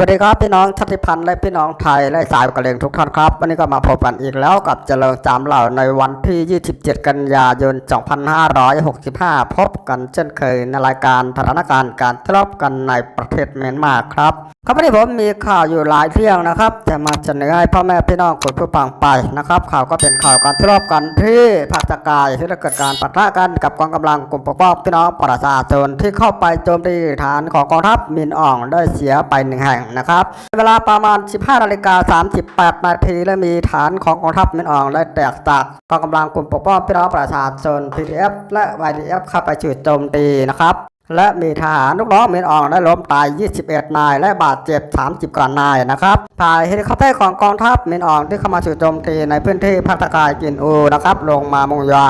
วัสดีครับพี่น้องชาติพันธุ์และพี่น้องไทยและสายกระเลงทุกท่านครับ วันนี้ก็มาพบกันอีกแล้วกับเจริญจามเหล่าในวันที่ 27 กันยายน 2565 พบกันเช่นเคยในรายการสถานการณ์การทะเลาะกันในประเทศเมียนมาครับ ครับวันนี้ผมมีข่าวอยู่หลายเรื่องนะครับ จะมาเสนอให้พ่อแม่พี่น้องคนผู้ฟังไปนะครับ ข่าวก็เป็นข่าวการทะเลาะกันที่ภาคตะกายที่ได้เกิดการปะทะกันกับกองกำลังกลุ่มปกป้องพี่น้องประชาชนที่เข้าไปโจมตีฐานของกองทัพมินอ่องได้เสียไปหนึ่งแห่งนะครับ เวลาประมาณ 15นาฬิกา38นาทีและมีฐานของกองทัพมินอ่องได้แตกจากกองกำลังกลุ่มปกป้องพี่น้องประชาชน PDF และ YDF เข้าไปจุดโจมตีนะครับ และมีทหารลูกน้องเมียนอ่องได้ล้มตาย 21 นาย และบาดเจ็บ 30 กว่านายนะครับฝ่ายเฮลิคอปเตอร์ของกองทัพเมียนอ่องที่เข้ามาจู่โจมตีในพื้นที่ภาคตะกายกินอูนะครับลงมามงยา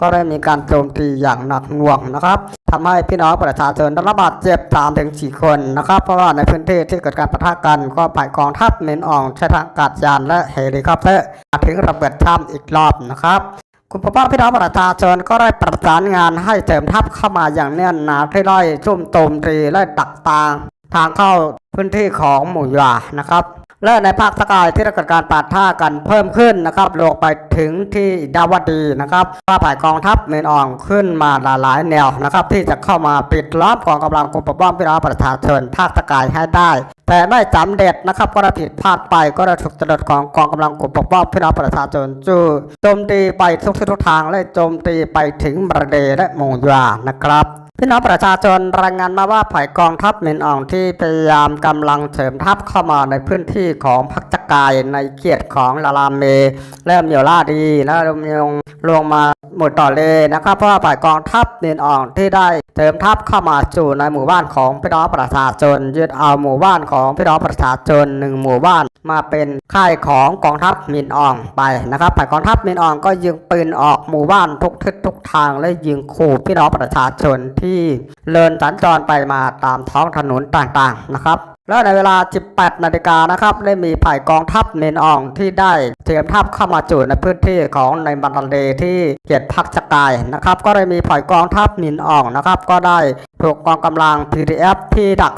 ก็ได้มีการโจมตีอย่างหนักหน่วงนะครับทำให้พี่น้องประชาชนได้รับบาดเจ็บ3ถึง4คนนะครับ เพราะว่าในพื้นที่ที่เกิดการปะทะกันก็ฝ่ายกองทัพเมียนอ่องใช้ทางกาศยานและเฮลิคอปเตอร์มาถึงระเบิดถ้ำอีกรอบนะครับ คุณพ่อพี่น้องประชาชนก็ได้ประสานงานให้เสริมทัพเข้ามาอย่างแน่นหนาที่ไล่ชุ่มโจมตีและดักตางทางเข้าพื้นที่ของหมู่ยานะครับ และในภาคสกายที่ได้เกิดการปะทะกันเพิ่มขึ้นนะครับลงไปถึงที่ดาวดีนะครับว่าฝ่ายกองทัพเมนอ่องขึ้นมาหลายแนวนะครับ ที่จะเข้ามาปิดล้อมกองกำลังกลุ่มปกป้องพี่น้องประชาชนภาคสกายให้ได้ แต่ไม่จำเด็ดนะครับก็ได้ผิดพลาดไปก็ได้ถูกจรดของกองกำลังกลุ่มปกป้องพี่น้องประชาชนจู่โจมตีไปทุกทิศทุกทางและโจมตีไปถึงบรเดและมงยานะครับพี่น้องประชาชนรายงานมาว่าฝ่ายกองทัพเมนอ่องที่พยายามกำลังเสริมทัพเข้ามาในพื้นที่ของพักจักายในเกียรติของลาลามเมและเมียวลาดีและลงลงมา หมู่ต่อเลยนะครับ เพราะว่าฝ่ายกองทัพเมนอ่องที่ได้เสริมทัพเข้ามาสู่ในหมู่บ้านของพี่น้องประชาชนยึดเอาหมู่บ้านของพี่น้องประชาชนหนึ่งหมู่บ้านมาเป็นค่ายของกองทัพมินอ่องไปนะครับฝ่ายกองทัพมินอ่องก็ยิงปืนออกหมู่บ้านทุกทิศทุกทางและยิงขู่พี่น้องประชาชนที่เดินสัญจรไปมาตามท้องถนนต่างๆนะครับ แล้วในเวลา 18 นาฬิกานะครับ ได้มีฝ่ายกองทัพเมนอ่องที่ได้เตรียมทัพเข้ามาจุดในพื้นที่ของในบันดาเลที่เกียรติพักสกายนะครับ ก็ได้มีฝ่ายกองทัพเมนอ่องนะครับ ก็ได้ถูกกองกำลัง PDF ที่ดัก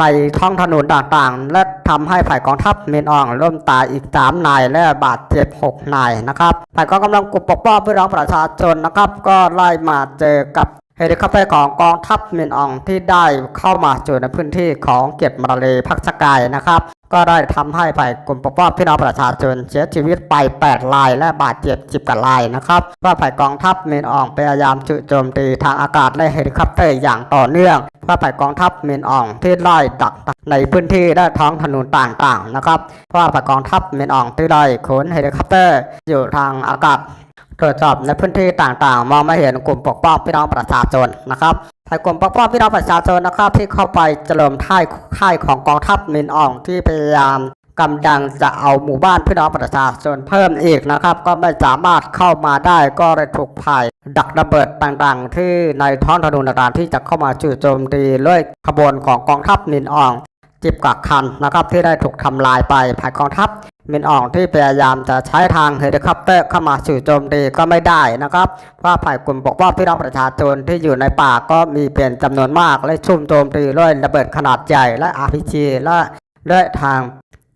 ในท้องถนนต่างๆ และทำให้ฝ่ายกองทัพเมนอ่องล่มตายอีก 3 นายและบาดเจ็บ 6 นายนะครับ ฝ่ายกองกำลังกลุ่มปกป้องเพื่อร้องประชาชนนะครับ ก็ไล่มาเจอกับ เฮลิคอปเตอร์ของกองทัพเมนอองที่ได้เข้ามาจู่ในพื้นที่ของเกียรติมาเลพักสกายนะครับ ก็ได้ทำให้ฝ่ายกลุ่มปกป้องพี่น้องประชาชนเสียชีวิตไป 8 รายและบาดเจ็บ10กว่ารายนะครับว่าฝ่ายกองทัพเมนอองพยายามจู่โจมตีทางอากาศและเฮลิคอปเตอร์อย่างต่อเนื่องว่าฝ่ายกองทัพเมนอองที่ไล่ดักในพื้นที่และท้องถนนต่างๆนะครับว่าฝ่ายกองทัพเมนอองที่ไล่ขนเฮลิคอปเตอร์อยู่ทางอากาศ ตรวจสอบในพื้นที่ต่างๆ มองไม่เห็นกลุ่มปกป้องพี่น้องประชาชนนะครับฝ่ายกลุ่มปกป้องพี่น้องประชาชนนะครับ ที่เข้าไปเจริญท่ายค่ายของกองทัพมินอ่องที่พยายามกำลังจะเอาหมู่บ้านพี่น้องประชาชนเพิ่มอีกนะครับ ก็ไม่สามารถเข้ามาได้ก็เลยถูกภายดักระเบิดต่างๆ ที่ในท้องถนนต่างๆที่จะเข้ามาจู่โจมตีเลยขบวนของกองทัพมินอ่องจิบกักคันนะครับที่ได้ถูกทำลายไปภายกองทัพ มินอ่องที่พยายามจะใช้ทางเฮลิคอปเตอร์เข้ามาสู่โจมตีก็ไม่ได้นะครับเพราะฝ่ายกลุ่มปกว่าพี่น้องประชาชนที่อยู่ในป่าก็มีเป็นจำนวนมากและชุ่มโจมตีด้วยระเบิดขนาดใหญ่และ RPG และด้วยทาง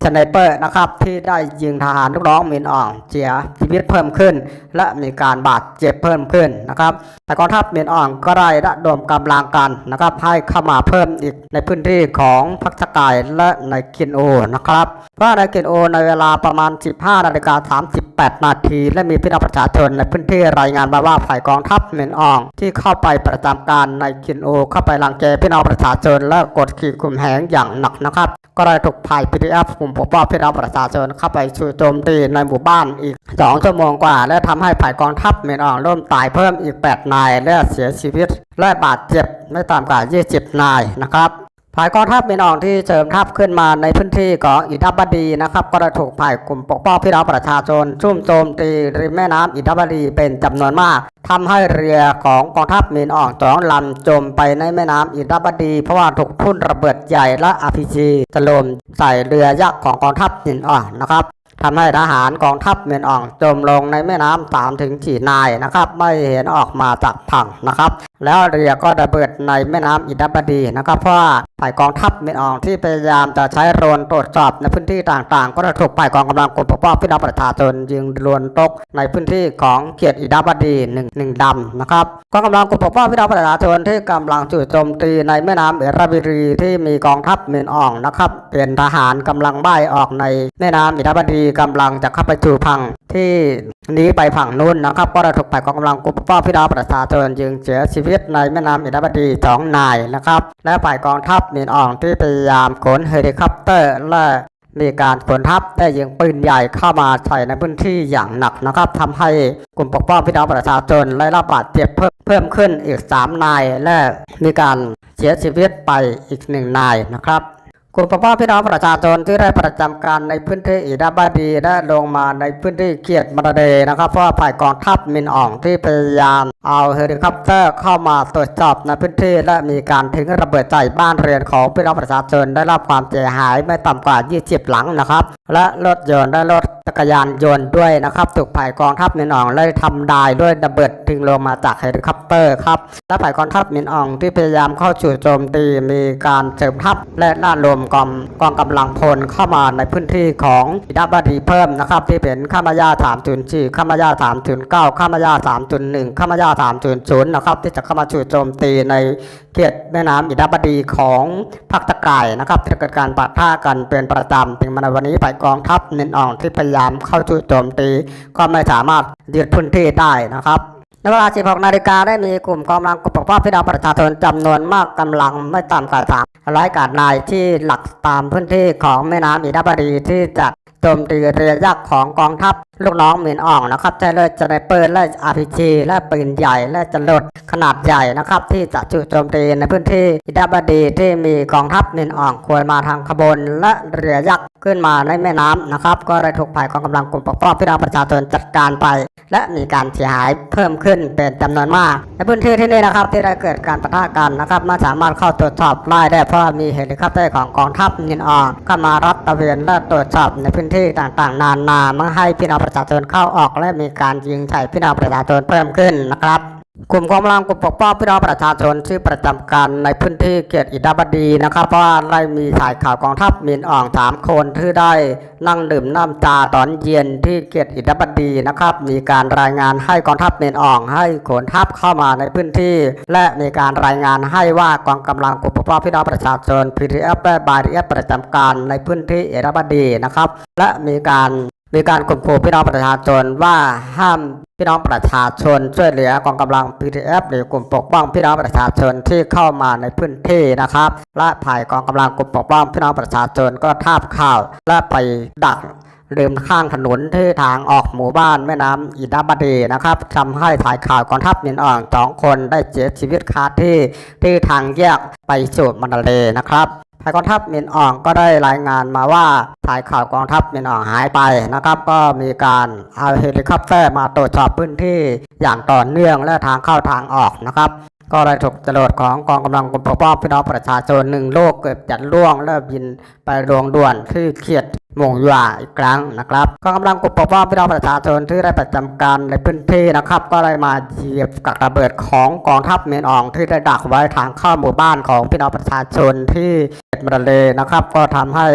สไนเปอร์นะครับที่ได้ยิงทหารลูกน้องมินอ่องเสียชีวิตเพิ่มขึ้น และมีการบาดเจ็บเพิ่มขึ้นนะครับแต่กองทัพมินอ่องก็ได้ระดมกำลังกันนะครับให้เข้ามาเพิ่มอีกในพื้นที่ของพักสกายและในกินโอนะครับเพราะในกินโอในเวลาประมาณ 15นาฬิกา38 นาทีและมีพี่น้องประชาชนในพื้นที่รายงานมาว่าฝ่ายกองทัพมินอ่อง ที่เข้าไปประจำการในกินโอ เข้าไปรังแกพี่น้องประชาชนและกดขี่ข่มเหงอย่างหนักนะครับ ก็ได้ถูกภาย PDF กลุ่มปกป้อพี่น้องประชาชนเข้าไปชุยโจมตีในหมู่บ้านอีก 2 ชั่วโมงกว่า และทำให้ฝ่ายกองทัพเมนอ่องร่วมตายเพิ่มอีก 8 นาย และเสียชีวิตและบาดเจ็บไม่ต่ำกว่า 20 นายนะครับ ฝ่ายกองทัพเมนอองที่เสริมทัพขึ้นมาในพื้นที่ของอิทับบดีนะครับก็ได้ถูกฝ่ายกลุ่มปกป้องพี่น้องประชาชนชุ่มโจมตีริมแม่น้ำอิทับบดีเป็นจำนวนมากทำให้เรือของกองทัพเมนอองสองลำจมไปในแม่น้ำอิทับบดี เพราะว่าถูกทุ่นระเบิดใหญ่และ RPG ถล่มใส่เรือยักษ์ของกองทัพเมนอองนะครับทำให้ทหารกองทัพเมนอองจมลงในแม่น้ำสามถึงสี่นายนะครับ ไม่เห็นออกมาจากฝั่งนะครับ แล้วเรือก็ระเบิดในแม่น้ำอินทบดีนะครับเพราะฝ่ายกองทัพเมียนอองที่พยายามจะใช้โรนตรวจสอบในพื้นที่ต่างๆ ก็ถูกฝ่ายกองกำลังกรมปกป้องพี่น้องประชาชนยิงโดรนตกในพื้นที่ของเขตอินทบดีหนึ่งหนึ่งดำนะครับกองกำลังกรมปกป้องพี่น้องประชาชนที่กำลังจู่โจมตีในแม่น้ำเอราบิรีที่มีกองทัพเมียนอองนะครับเป็นทหารกำลังบ่ายออกในแม่น้ำอินทบดีกำลังจะเข้าไปจู่พังที่นี้ไปฝั่งนู้นนะครับก็ถูกฝ่ายกองกำลังกรมปกป้องพี่น้องประชาชนยิงเสียชีวิตในแม่น้ำอินทบดีสองนายนะครับ และฝ่ายกองทัพเมียนอ่องที่พยายามขนเฮลิคอปเตอร์และมีการขนทัพได้ยิงปืนใหญ่เข้ามาใส่ในพื้นที่อย่างหนักนะครับทำให้กลุ่มปกป้องพี่น้องประชาชนได้รับบาดเจ็บเพิ่มเพิ่มขึ้นอีก 3 นาย และมีการเสียชีวิตไปอีกหนึ่งนายนะครับ กลุ่มปกป้อพี่น้องประชาชนที่ได้ประจำการในพื้นที่อิดาบาดีได้ลงมาในพื้นที่เกียรติมารเดนะครับ เพราะฝ่ายกองทัพมินอ่องที่พยายามเอาเฮลิคอปเตอร์เข้ามาตรวจสอบในพื้นที่และมีการทิ้งระเบิดใส่บ้านเรือนของพี่น้องประชาชนได้รับความเสียหายไม่ต่ำกว่า 20 หลังนะครับ และรถยนต์และรถจักรยานยนต์ด้วยนะครับถูกฝ่ายกองทัพมินอ่องได้ทำลายด้วยระเบิดทิ้งลงมาจากเฮลิคอปเตอร์ครับและฝ่ายกองทัพมินอ่องที่พยายามเข้าจู่โจมตีมีการเสริมทัพและน่ารวมกองกองกำลังพลเข้ามาในพื้นที่ของอิดาบดีเพิ่มนะครับที่เป็นข้ามายา304ข้ามายา309ข้ามายา301ข้ามายา300นย์นะครับที่จะเข้ามาจู่โจมตีในเขตแม่น้ำอิดาบดีของภาคตะไคร่นะครับที่เกิดการปะทะกันเป็นประจำถึงมาในวันนี้ฝ่ายกองทัพเน้นอ่องที่พยยามเข้าจู่โจมตี ก็ไม่สามารถยึดพื้นที่ได้นะครับในเวลา 16 นาฬิกาได้มีกลุ่มกำลังปกป้องพี่น้องประชาชนจำนวนมากกำลังไม่ต่ำกว่าสามร้อยกาดนายที่หลักตามพื้นที่ของแม่น้ำอินาบดีที่จะโจมตีเรือยักษ์ของกองทัพลูกน้องหมินอ่องนะครับใช้เลยจะในปืนและ RPG และปืนใหญ่และจรวดขนาดใหญ่นะครับ ที่จะจู่โจมตีในพื้นที่อินทบดีที่มีกองทัพหมินอ่องควรมาทางขบวนและเรือยักษ์ขึ้นมาในแม่น้ำนะครับ ก็ได้ถูกฝ่ายกองกำลังกลุ่มปกป้องพี่น้องประชาชนจัดการไป และมีการเสียหายเพิ่มขึ้นเป็นจำนวนมาก ในพื้นที่ที่นี่นะครับที่ได้เกิดการปะทะกันนะครับไม่สามารถเข้าตรวจสอบได้ได้เพราะมีเฮลิคอปเตอร์ของกองทัพยินออกเข้ามารับตะเวนและตรวจสอบในพื้นที่ต่างๆ นานาม่ให้พี่น้องประชาชนเข้าออกและมีการยิงใส่พี่น้องประชาชนเพิ่มขึ้นนะครับ กลุ่มกำลังกลุ่มปกป้องพี่น้องประชาชนที่ประจำการในพื้นที่เขตอิดาบดีนะครับเพราะว่าได้มีสายข่าวกองทัพมินอ่องสามคนที่ได้นั่งดื่มน้ำจาตอนเย็นที่เขตอิดาบดีนะครับ มีการรายงานให้กองทัพมินอ่อง ให้ขนทัพเข้ามาในพื้นที่ และมีการรายงานให้ว่ากองกำลังกลุ่มปกป้องพี่น้องประชาชน PTF และบารีเอฟประจำการในพื้นที่อิดาบดีนะครับ และมีการ มีการข่มขู่พี่น้องประชาชนว่าห้ามพี่น้องประชาชน ช่วยเหลือกองกำลัง PDF หรือกลุ่มปกป้องพี่น้องประชาชนที่เข้ามาในพื้นที่นะครับ และภายกองกำลังกลุ่มปกป้องพี่น้องประชาชนก็ทาบข่าว และไปดักริมข้างถนนที่ทางออกหมู่บ้านแม่น้ำอิดาบดีนะครับทำให้ถ่ายข่าวกองทัพมินอ่องสองคนได้เสียชีวิตคาที่ที่ทางแยกไปสู่มันเลนะครับ ฝ่ายกองทัพมินอ่องก็ได้รายงานมาว่าถ่ายข่าวกองทัพมินอ่องหายไปนะครับ ก็มีการเอาเฮลิคอปเตอร์มาตรวจสอบพื้นที่อย่างต่อเนื่องและทางเข้าทางออกนะครับ ก็ได้ถูกจรวดของกองกำลังกรมปกป้องพี่น้องประชาชนหนึ่งโลกเกิดจัดล่วงและบินไปดวงด่วนที่เขียดหมงหยาอีกครั้งนะครับกองกำลังกรมปกป้องพี่น้องประชาชนที่ได้ประจำการในพื้นที่นะครับ ก็ได้มาเหยียบกับระเบิดของกองทัพเมียนอ่องที่ได้ดักไว้ทางเข้าหมู่บ้านของพี่น้องประชาชนที่ มาเลนะครับ ก็ทำให้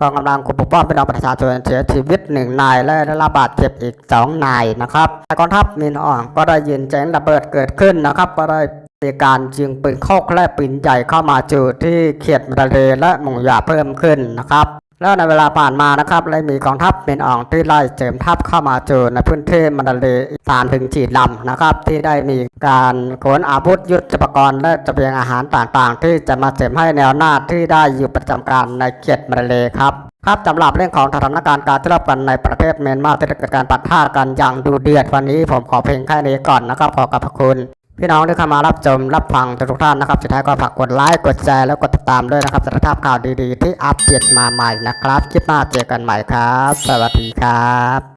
กองกำลังกลุ่มปกป้องพี่น้องประชาชนเสียชีวิตหนึ่งนายและได้รับบาดเจ็บอีกสองนายนะครับกองทัพมินอ่องก็ได้ยินเสียงระเบิดเกิดขึ้นนะครับ ก็ได้มีการยิงปืนโคกและปืนใหญ่เข้ามาจู่ที่เขตมาเลและหมงหยาเพิ่มขึ้นนะครับ แล้วในเวลาผ่านมานะครับได้มีกองทัพเมินอ่องที่ไล่เสริมทัพเข้ามาจูในพื้นที่มาเลสามถึงจีดลำนะครับที่ได้มีการขนอาวุธยุทโธปกรณ์และเสบียงอาหารต่างๆ ที่จะมาเสริมให้แนวหน้าที่ได้อยู่ประจำการในเขตมาเลครับครับสำหรับเรื่องของสถานการณ์การที่รับกันในประเทศเมียนมาที่เกิดการปะทะกันอย่างดูเดือดวันนี้ผมขอเพลงแค่นี้ก่อนนะครับขอขอบคุณ พี่น้องที่เข้ามารับชมรับฟังทุกท่านนะครับสุดท้ายก็ฝากกดไลค์กดแชร์แล้วกดติดตามด้วยนะครับสารภาพข่าวดีๆ ที่อัปเดตมาใหม่นะครับคลิปหน้าเจอกันใหม่ครับ สวัสดีครับ